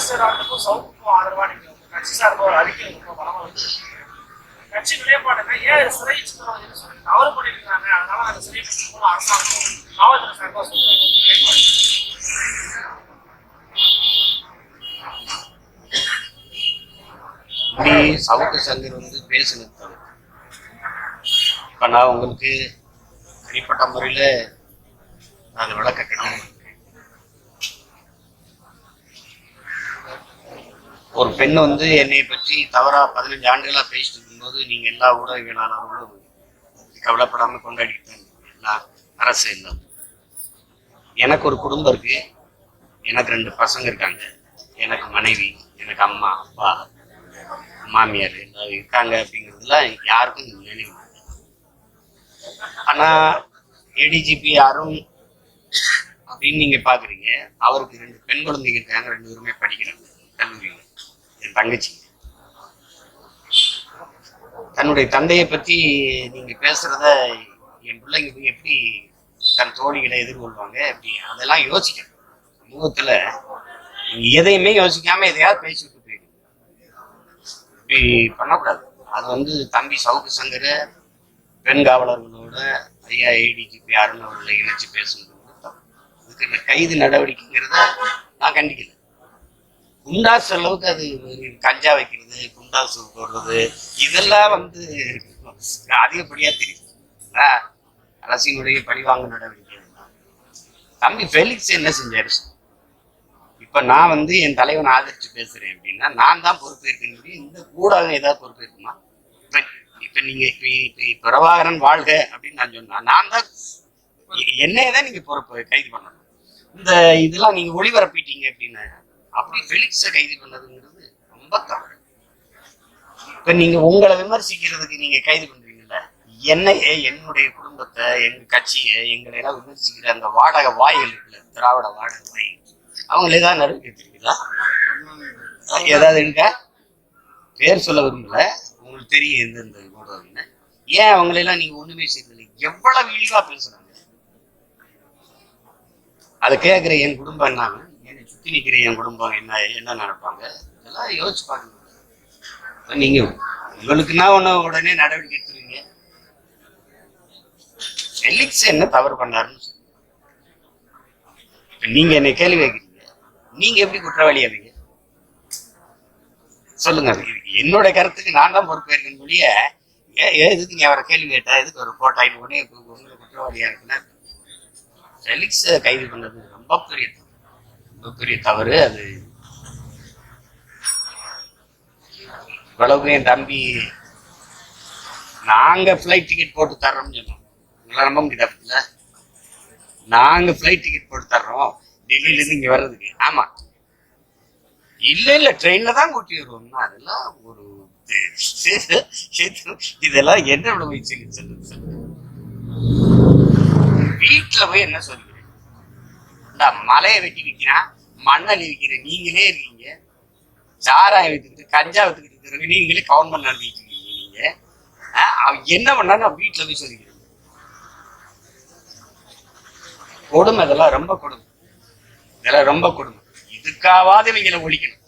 ஈஸ்வரானுக்கும் சவுக்குக்கும் ஆதரவா நீங்க கட்சி சார்பா ஒரு அறிக்கை ரொம்ப பலமா வச்சிருக்கீங்க கட்சி நிலைப்பாடுங்க ஏன் சிறை சித்திரவதை சொல்லி தவறு பண்ணிருக்காங்க அதனால அந்த சிறை மூலம் அரசாங்கம் காவல்துறை சார்பா சொல்றாங்க சவுக்கு சங்கர் வந்து பேசுனது ஆனால் இப்ப நான் உங்களுக்கு தனிப்பட்ட முறையில நான் அதை விளக்க கட்டணும் ஒரு பெண் வந்து என்னை பற்றி தவறா பதினஞ்சு ஆண்டுகளா பேசிட்டு இருக்கும்போது நீங்க எல்லா ஊடகவியலாளர்களும் கவலைப்படாம கொண்டாடிட்டு எல்லா அரசு எல்லாம் எனக்கு ஒரு குடும்பம் இருக்கு. எனக்கு ரெண்டு பசங்க இருக்காங்க. எனக்கு மனைவி எனக்கு அம்மா அப்பா மாமியார் எல்லாம் இருக்காங்க அப்படிங்கிறதுலாம் யாருக்கும் நினைவு ஆனா ஏடிஜிபி யாரும் அப்படின்னு நீங்க பாக்குறீங்க. அவருக்கு ரெண்டு பெண் குழந்தைங்க இருக்காங்க. ரெண்டு பேருமே படிக்கிறாங்க. கல்லூரியில். என் தங்கச்சி. தன்னுடைய தந்தையை பத்தி நீங்க பேசுறத என் பிள்ளைங்க எப்படி தன் தோழிகளை எதிர்கொள்வாங்க அப்படி அதெல்லாம் யோசிக்கணும். சமூகத்துல நீங்க எதையுமே யோசிக்காம எதையாவது பேசிட்டு போயிடும் இப்படி பண்ணக்கூடாது. அது வந்து தம்பி சவுக்கு சங்கர பெண் காவலர்களோட ஐயா ஏடிஜிபி யாருன்னு அவர்களை இணைச்சு பேசுறது கைது நடவடிக்கைங்கிறத நான் கண்டிக்கல. குண்டாஸ் அளவுக்கு அது கஞ்சா வைக்கிறது குண்டாஸ் போடுறது இதெல்லாம் வந்து அதிகப்படியா தெரியுது ஆ, அரசினுடைய பழிவாங்க நடவடிக்கை தம்பி ஃபெலிக்ஸ் என்ன செஞ்சாரு? இப்ப நான் வந்து என் தலைவனை ஆதரிச்சு பேசுறேன் அப்படின்னா நான் தான் பொறுப்பேற்க முடியும். இந்த ஊடகம் ஏதாவது பொறுப்பேற்குமா? இப்ப இப்போ நீங்க இப்ப இப்போ பிரபாகரன் வாழ்க அப்படின்னு நான் சொன்னா நான் தான் என்னைய தான் நீங்க பொறுப்பு கைது பண்ணணும். இந்த இதெல்லாம் நீங்க ஒளிபரப்பிட்டீங்க அப்படின்னு அப்படி ஃபெலிக்ஸை கைது பண்ணதுங்கிறது ரொம்ப தவறு. இப்ப நீங்க உங்களை விமர்சிக்கிறதுக்கு நீங்க கைது பண்றீங்கல்ல என்னையே என்னுடைய குடும்பத்தை எங்க கட்சியை எங்களை எல்லாம் விமர்சிக்கிற அந்த வாடக வாய்கள் இருக்குல்ல திராவிட வாடகை வாய் அவங்களே தான் நடவடிக்கை தெரியுதா ஏதாவது பேர் சொல்ல விரும்பல? உங்களுக்கு தெரியும் எந்தெந்த ஊடகம்னு ஏன் அவங்களெல்லாம் நீங்க ஒண்ணுமே செய்யல எவ்வளவு இழிவா பேசுறாங்க? அதை கேட்கிற என் குடும்பம் என்ன சுற்றி நிற்கிற என் குடும்பம் என்ன என்ன நினைப்பாங்க? இதெல்லாம் யோசிச்சு பார்க்கணும் நீங்க உங்களுக்குன்னா ஒண்ணு உடனே நடவடிக்கை எடுத்துருவீங்க. ஃபெலிக்ஸ் என்ன தவறு பண்ணாருன்னு சொல்லுங்க. நீங்க என்னை கேள்வி கேட்குறீங்க. நீங்க எப்படி குற்றவாளி ஆவீங்க? சொல்லுங்க. என்னோட கருத்துக்கு நான் தான் பொறுப்பேற்கணும் ஒழிய ஏன் எதுக்கு நீ அவரை கேள்வி கேட்டா எதுக்கு ஒரு போட்டா உடனே உங்களுக்கு குற்றவாளியா இருக்குன்னா? ஃபெலிக்ஸ் கைது பண்ணது ரொம்ப பெரிய பெரிய தவறு அது இவ்வளவு என் தம்பி நாங்க ஃப்ளைட் டிக்கெட் போட்டு தர்றோம்னு சொன்னோம். உங்களை நம்ப முடியாதுல்ல நாங்க ஃப்ளைட் டிக்கெட் போட்டு தர்றோம். டெல்லியில இருந்து வர்றதுக்கு. ஆமா. இல்ல இல்ல ட்ரெயினில் தான் கூட்டி வருவோம்னா அதெல்லாம் ஒரு இதெல்லாம் என்ன போய் சொல்லி சொல்லுங்க சார் வீட்டில் போய் என்ன சொல்லுங்க இந்த மலையை வெட்டி விற்கிறான் மண்ணள்ளி விற்கிற நீங்களே இருக்கீங்க. சாராயம் வித்துக்கிட்டு கஞ்சா வித்துக்கிட்டு இருக்கிறவங்க நீங்களே கவர்மெண்ட் நடத்திட்டு இருக்கீங்க நீங்க. அவன் என்ன பண்ணாலும் நான் வீட்டுல போய் சொல்லிக்கிறேன். கொடுமை இதெல்லாம் ரொம்ப கொடுமை. இதெல்லாம் ரொம்ப கொடுமை. இதுக்காவது இவங்களை ஒழிக்கணும்.